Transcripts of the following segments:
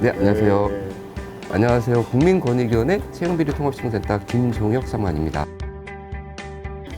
네, 안녕하세요. 안녕하세요. 국민권익위원회 채용비리 통합신고센터 김종혁 사무관입니다.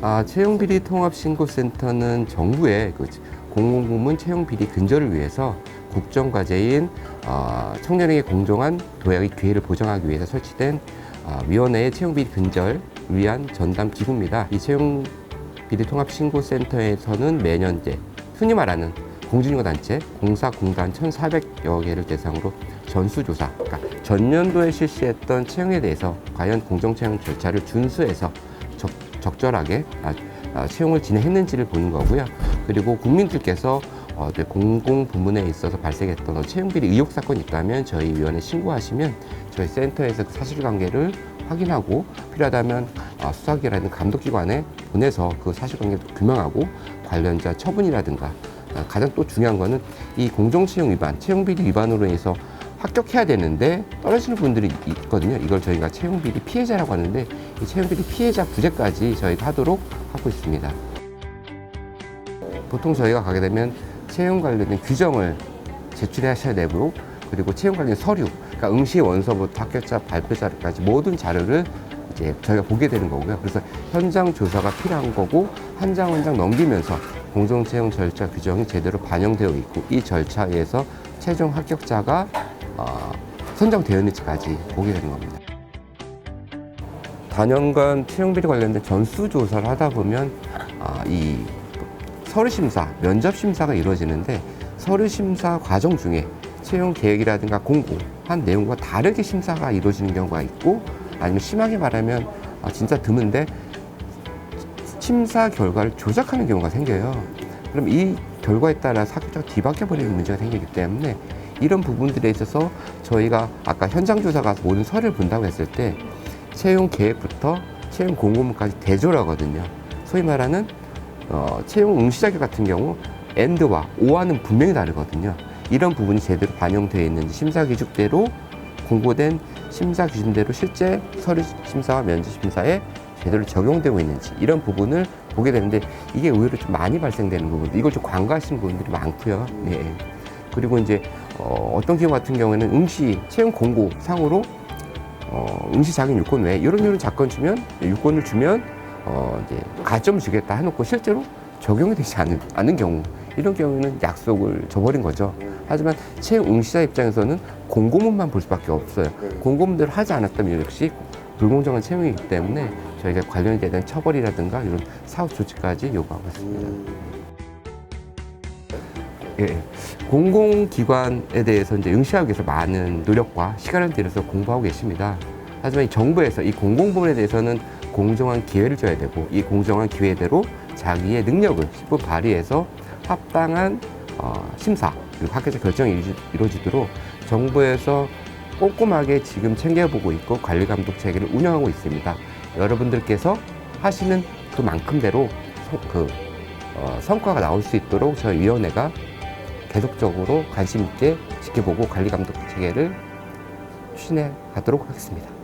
아, 채용비리 통합신고센터는 정부의 그 공공부문 채용비리 근절을 위해서 국정과제인 어, 청년에게 공정한 도약의 기회를 보장하기 위해서 설치된 어, 위원회의 채용비리 근절 위한 전담 기구입니다. 이 채용비리 통합신고센터에서는 매년 이제 흔히 말하는 공진인권단체, 공사공단 1,400여 개를 대상으로 전수조사, 그러니까 전년도에 실시했던 채용에 대해서 과연 공정채용 절차를 준수해서 적, 적절하게 아, 아, 채용을 진행했는지를 보는 거고요. 그리고 국민들께서 어, 네, 공공 부문에 있어서 발생했던 어, 채용비리 의혹 사건이 있다면 저희 위원회 신고하시면 저희 센터에서 그 사실관계를 확인하고 필요하다면 아, 수사기관이라든가 감독기관에 보내서 그 사실관계를 규명하고 관련자 처분이라든가 아, 가장 또 중요한 거는 이 공정채용 위반, 채용비리 위반으로 인해서 합격해야 되는데 떨어지는 분들이 있거든요. 이걸 저희가 채용비리 피해자라고 하는데 이 채용비리 피해자 구제까지 저희가 하도록 하고 있습니다. 보통 저희가 가게 되면 채용 관련된 규정을 제출하셔야 되고 그리고 채용 관련 서류, 그러니까 응시 원서부터 합격자 발표 자료까지 모든 자료를 이제 저희가 보게 되는 거고요. 그래서 현장 조사가 필요한 거고 한 장 한 장 넘기면서 공정 채용 절차 규정이 제대로 반영되어 있고 이 절차에서 최종 합격자가 어, 선정되었는지까지 보게 되는 겁니다. 단연간 채용비리 관련된 전수조사를 하다 보면 아, 이 서류 심사, 면접 심사가 이루어지는데 서류 심사 과정 중에 채용 계획이라든가 공고한 내용과 다르게 심사가 이루어지는 경우가 있고 아니면 심하게 말하면 아, 진짜 드문데 심사 결과를 조작하는 경우가 생겨요. 그럼 이 결과에 따라 합격자가 뒤바뀌어 버리는 문제가 생기기 때문에 이런 부분들에 있어서 저희가 아까 현장 조사 가서 모든 서류를 본다고 했을 때 채용 계획부터 채용 공고문까지 대조하거든요. 소위 말하는 어, 채용 응시 자격 같은 경우 엔드와 오와는 분명히 다르거든요. 이런 부분이 제대로 반영되어 있는지 심사 기준대로 공고된 심사 기준대로 실제 서류 심사와 면접 심사에 제대로 적용되고 있는지 이런 부분을 보게 되는데 이게 의외로 좀 많이 발생되는 부분 이걸 좀 간과하시는 분들이 많고요. 예. 그리고 이제 어, 어떤 경우 같은 경우에는 응시 채용 공고 상으로 어, 응시 자격 요건 외에 이런 이런 자건 주면 요건을 주면 어, 이제 가점을 주겠다 해놓고 실제로 적용이 되지 않은, 않는 경우 이런 경우는 약속을 줘버린 거죠. 하지만 채용 응시자 입장에서는 공고문만 볼 수밖에 없어요. 공고문대로 하지 않았다면 역시 불공정한 채용이기 때문에 저희가 관련에 대한 처벌이라든가 이런 사후 조치까지 요구하고 있습니다. 예, 공공기관에 대해서 이제 응시하기 위해서 많은 노력과 시간을 들여서 공부하고 계십니다. 하지만 이 정부에서 이 공공부문에 대해서는 공정한 기회를 줘야 되고 이 공정한 기회대로 자기의 능력을 십분 발휘해서 합당한 어, 심사 그리고 합격자 결정이 이루어지- 이루어지도록 정부에서 꼼꼼하게 지금 챙겨보고 있고 관리 감독 체계를 운영하고 있습니다. 여러분들께서 하시는 그만큼대로 소- 그 어, 성과가 나올 수 있도록 저희 위원회가 계속적으로 관심 있게 지켜보고 관리 감독 체계를 추진해 가도록 하겠습니다.